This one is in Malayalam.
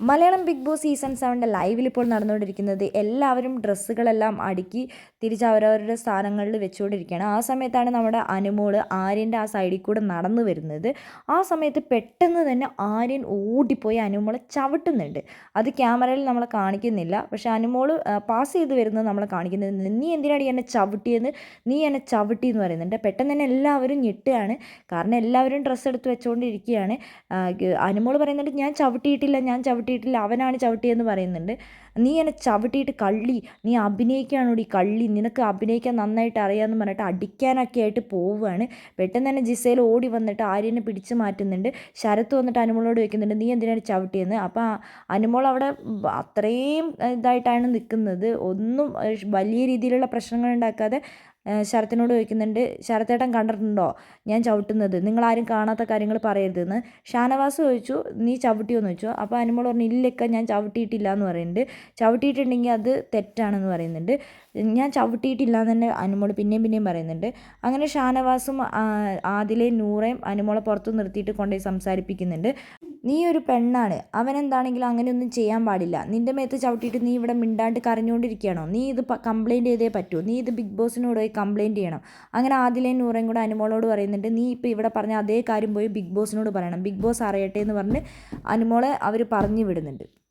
മലയാളം ബിഗ് ബോസ് സീസൺ സെവന്റെ ലൈവിൽ ഇപ്പോൾ നടന്നുകൊണ്ടിരിക്കുന്നത് എല്ലാവരും ഡ്രസ്സുകളെല്ലാം അടുക്കി തിരിച്ച് അവരവരുടെ സ്ഥാനങ്ങളിൽ വെച്ചുകൊണ്ടിരിക്കുകയാണ്. ആ സമയത്താണ് നമ്മുടെ അനുമോൾ ആര്യന്റെ ആ സൈഡിൽ കൂടെ നടന്നു വരുന്നത്. ആ സമയത്ത് പെട്ടെന്ന് തന്നെ ആര്യൻ ഓടിപ്പോയി അനുമോളെ ചവിട്ടുന്നുണ്ട്. അത് ക്യാമറയിൽ നമ്മൾ കാണിക്കുന്നില്ല. പക്ഷേ അനുമോൾ പാസ് ചെയ്ത് വരുന്നത് നമ്മൾ കാണിക്കുന്നത് നീ എന്തിനാണ് എന്നെ ചവിട്ടിയെന്ന് നീ എന്നെ ചവിട്ടി എന്ന് പറയുന്നുണ്ട്. പെട്ടെന്ന് തന്നെ എല്ലാവരും ഞെട്ടുകയാണ്. കാരണം എല്ലാവരും ഡ്രസ്സ് എടുത്ത് വെച്ചുകൊണ്ടിരിക്കുകയാണ്. അനുമോൾ പറയുന്നുണ്ട് ഞാൻ ചവിട്ടിയിട്ടില്ല ഞാൻ ചവിട്ടിയിട്ടില്ല അവനാണ് ചവിട്ടിയെന്ന് പറയുന്നുണ്ട്. നീ എന്നെ ചവിട്ടിയിട്ട് കള്ളി നീ അഭിനയിക്കാനോടി കള്ളി നിനക്ക് അഭിനയിക്കാൻ നന്നായിട്ട് അറിയാമെന്ന് പറഞ്ഞിട്ട് അടിക്കാനൊക്കെ ആയിട്ട് പോവുകയാണ്. പെട്ടെന്ന് തന്നെ ജിസയിൽ ഓടി വന്നിട്ട് ആര്യനെ പിടിച്ചു മാറ്റുന്നുണ്ട്. ശരത്ത് വന്നിട്ട് അനുമോളോട് വെക്കുന്നുണ്ട് നീ എന്തിനാണ് ചവിട്ടിയെന്ന് അപ്പോൾ അനുമോൾ അവിടെ അത്രയും ഇതായിട്ടാണ് നിൽക്കുന്നത്. ഒന്നും വലിയ രീതിയിലുള്ള പ്രശ്നങ്ങൾ ഉണ്ടാക്കാതെ ശരത്തിനോട് ചോദിക്കുന്നുണ്ട് ശരത്തേട്ടൻ കണ്ടിട്ടുണ്ടോ? ഞാൻ ചവിട്ടുന്നത്. നിങ്ങളാരും കാണാത്ത കാര്യങ്ങൾ പറയരുതെന്ന്. ഷാനവാസ് ചോദിച്ചു നീ ചവിട്ടിയോ എന്ന് ചോദിച്ചു. അപ്പോൾ അനുമോൾ പറഞ്ഞു ഇല്ലക്ക ഞാൻ ചവിട്ടിയിട്ടില്ല എന്ന് പറയുന്നുണ്ട്. ചവിട്ടിയിട്ടുണ്ടെങ്കിൽ അത് തെറ്റാണെന്ന് പറയുന്നുണ്ട്. ഞാൻ ചവിട്ടിയിട്ടില്ല എന്ന് തന്നെ അനുമോൾ പിന്നെയും പിന്നെയും പറയുന്നുണ്ട്. അങ്ങനെ ഷാനവാസും ആദിലെ നൂറേയും അനുമോളെ പുറത്ത് നിർത്തിയിട്ട് കൊണ്ടുപോയി സംസാരിപ്പിക്കുന്നുണ്ട്. നീ ഒരു പെണ്ണാണ്. അവനെന്താണെങ്കിലും അങ്ങനെയൊന്നും ചെയ്യാൻ പാടില്ല. നിന്റെ മേത്ത് ചവിട്ടിയിട്ട് നീ ഇവിടെ മിണ്ടാണ്ട് കരഞ്ഞുകൊണ്ടിരിക്കുകയാണോ? നീ ഇത് കംപ്ലയിന്റ് ചെയ്തേ പറ്റൂ. നീ ഇത് ബിഗ് ബോസിനോട് പോയി കംപ്ലയിന്റ് ചെയ്യണം. അങ്ങനെ ആദിലേയും നൂറേം കൂടെ അനുമോളോട് പറയുന്നുണ്ട് നീ ഇപ്പോൾ ഇവിടെ പറഞ്ഞ അതേ കാര്യം പോയി ബിഗ് ബോസിനോട് പറയണം. ബിഗ് ബോസ് അറിയട്ടെ എന്ന് പറഞ്ഞ് അനുമോളെ അവർ പറഞ്ഞു വിടുന്നുണ്ട്.